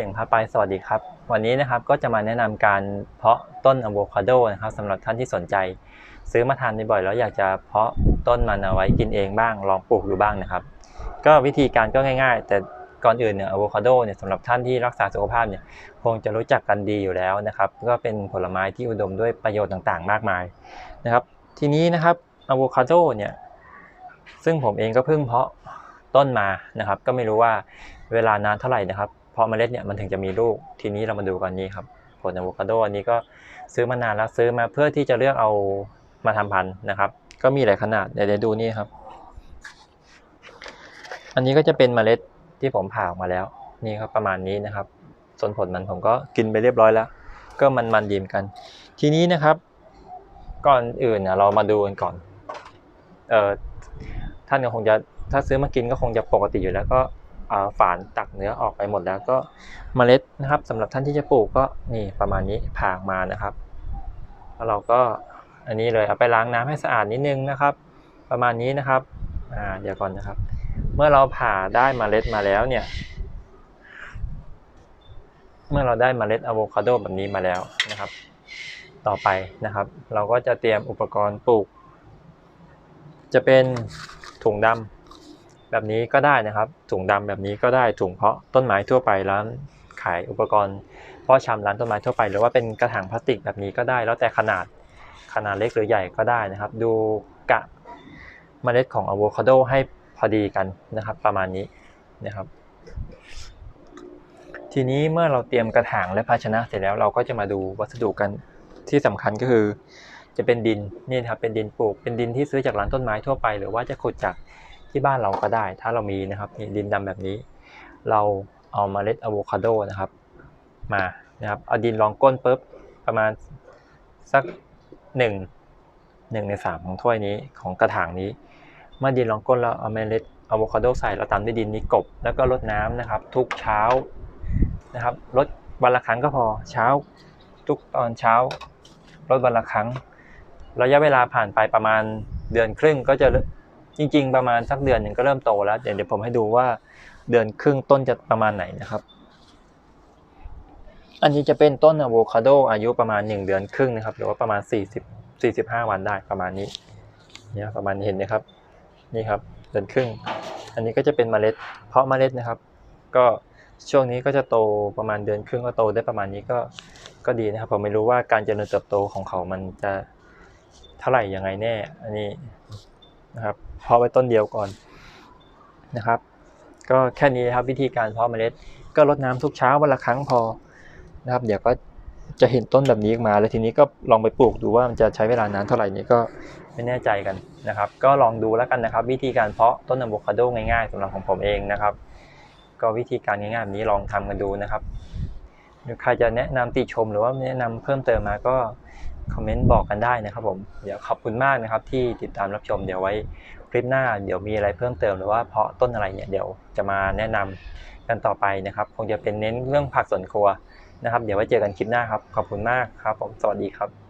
จ๋งพาไปสวัสดีครับ วันนี้นะครับก็จะมาแนะนำการเพาะต้นอะโวคาโดนะครับสำหรับท่านที่สนใจ ซื้อมาทานบ่อยๆแล้วอยากจะเพาะต้นมันเอาไว้กินเองบ้างลองปลูกดูบ้างนะครับ ก็วิธีการก็ง่าย ๆ แต่ก่อนอื่นเนี่ยอะโวคาโดเนี่ยสำหรับท่านที่รักษาสุขภาพเนี่ยคงจะรู้จักกันดีอยู่แล้วนะครับ ก็เป็นผลไม้ที่อุดมด้วยประโยชน์ต่างๆ มากมายนะครับ ทีนี้นะครับอะโวคาโดเนี่ยซึ่งผมเองก็เพิ่งเพาะต้นมานะครับ ก็ไม่รู้ว่าเวลานานเท่าไหร่นะครับาะเมล็ดเนี่ยมันถึงจะมีลูก ทีนี้เรามาดูกันนี้ครับผลอะโวคาโดอันนี้ก็ซื้อมานานแล้วซื้อมาเพื่อที่จะเลือกเอามาทำพันธุ์นะครับ ก็มีหลายขนาดเดี๋ยวดูนี่ครับ อันนี้ก็จะเป็นเมล็ดที่ผมผ่าออกมาแล้ว นี่ครับประมาณนี้นะครับ ส่วนผลมันผมก็กินไปเรียบร้อยแล้ว ก็มันมันดีมกัน ทีนี้นะครับ ก่อนอื่นเนี่ยเรามาดูกันก่อนเออท่านก็คงจะถ้าซื้อมากินก็คงจะปกติอยู่แล้วก็ ฝานตักเนื้อออกไปหมดแล้วก็เมล็ดนะครับสำหรับท่านที่จะปลูกก็นี่ประมาณนี้ผ่ามานะครับแล้วเราก็อันนี้เลยเอาไปล้างน้ำให้สะอาดนิดนึงนะครับ ประมาณนี้นะครับอ่าเดี๋ยวก่อนนะครับ เมื่อเราผ่าได้เมล็ดมาแล้วเนี่ย เมื่อเราได้เมล็ดอะโวคาโดแบบนี้มาแล้วนะครับ ต่อไปนะครับ เราก็จะเตรียมอุปกรณ์ปลูก จะเป็นถุงดำ แบบนี้ก็ได้นะครับ ถุงดำแบบนี้ก็ได้ถุงเพาะต้นไม้ทั่วไปร้านขายอุปกรณ์เพาะชำร้านต้นไม้ทั่วไป หรือว่าเป็นกระถางพลาสติกแบบนี้ก็ได้ แล้วแต่ขนาดขนาดเล็กหรือใหญ่ก็ได้นะครับ ดูกะเมล็ดของอะโวคาโดให้พอดีกันนะครับ ประมาณนี้นะครับ ทีนี้เมื่อเราเตรียมกระถางและภาชนะเสร็จแล้วเราก็จะมาดูวัสดุกันที่สำคัญก็คือ จะเป็นดินนี่นครับเป็นดินปลูก เป็นดินที่ซื้อจากร้านต้นไม้ทั่วไป หรือว่าจะขุดจาก ที่บ้านเราก็ได้ ถ้าเรามีนะครับนี่ดินดำแบบนี้ เราเอาเมล็ดอะโวคาโดนะครับมานะครับเอาดินรองก้นปุ๊บประมาณสักหนึ่งหนึ่งในสามของถ้วยนี้ของกระถางนี้ เมื่อดินรองก้นแล้วเอาเมล็ดอะโวคาโดใส่แล้วตามด้วยดินนี้กบ แล้วก็รดน้ำนะครับ ทุกเช้านะครับรดวันละครั้งก็พอเช้าทุกตอนเช้ารดวันละครั้ง ระยะเวลาผ่านไปประมาณเดือนครึ่งก็จะ จริง ๆ ประมาณสักเดือนหนึ่งก็เริ่มโตแล้วเดี๋ยวเดี๋ยวผมให้ดูว่าเดือนครึ่งต้นจะประมาณไหนนะครับ อันนี้จะเป็นต้นอะโวคาโดอายุประมาณ 1 เดือนครึ่งนะครับ หรือว่าประมาณ 40 45 วันได้ประมาณนี้เนี่ยประมาณนี้เห็นไหมครับ นี่ครับเดือนครึ่ง อันนี้ก็จะเป็นเมล็ด เพาะเมล็ดนะครับ ก็ช่วงนี้ก็จะโตประมาณเดือนครึ่งก็โตได้ประมาณนี้ก็ก็ดีนะครับ ผมไม่รู้ว่าการเจริญเติบโตของเขามันจะเท่าไหร่ยังไงแน่ อันนี้ นะครับเพาะไว้ต้นเดียวก่อนนะครับ ก็แค่นี้ครับวิธีการเพาะเมล็ด ก็รดน้ำทุกเช้าวันละครั้งพอนะครับ เดี๋ยวก็จะเห็นต้นแบบนี้มา แล้วทีนี้ก็ลองไปปลูกดูว่ามันจะใช้เวลานานเท่าไหร่นี้ก็ไม่แน่ใจกันนะครับ ก็ลองดูแล้วกันนะครับ วิธีการเพาะต้นอะโวคาโดง่ายๆสำหรับของผมเองนะครับ ก็วิธีการง่ายๆแบบนี้ลองทำกันดูนะครับใครจะแนะนำติชมหรือว่าแนะนำเพิ่มเติมมาก็ คอมเมนต์บอกกันได้นะครับผม เดี๋ยวขอบคุณมากนะครับที่ติดตามรับชม เดี๋ยวไว้คลิปหน้า เดี๋ยวมีอะไรเพิ่มเติมหรือว่าเพาะต้นอะไรเนี่ยเดี๋ยวจะมาแนะนำกันต่อไปนะครับ คงจะเป็นเน้นเรื่องผักสวนครัวนะครับ เดี๋ยวไว้เจอกันคลิปหน้าครับ ขอบคุณมากครับผม สวัสดีครับ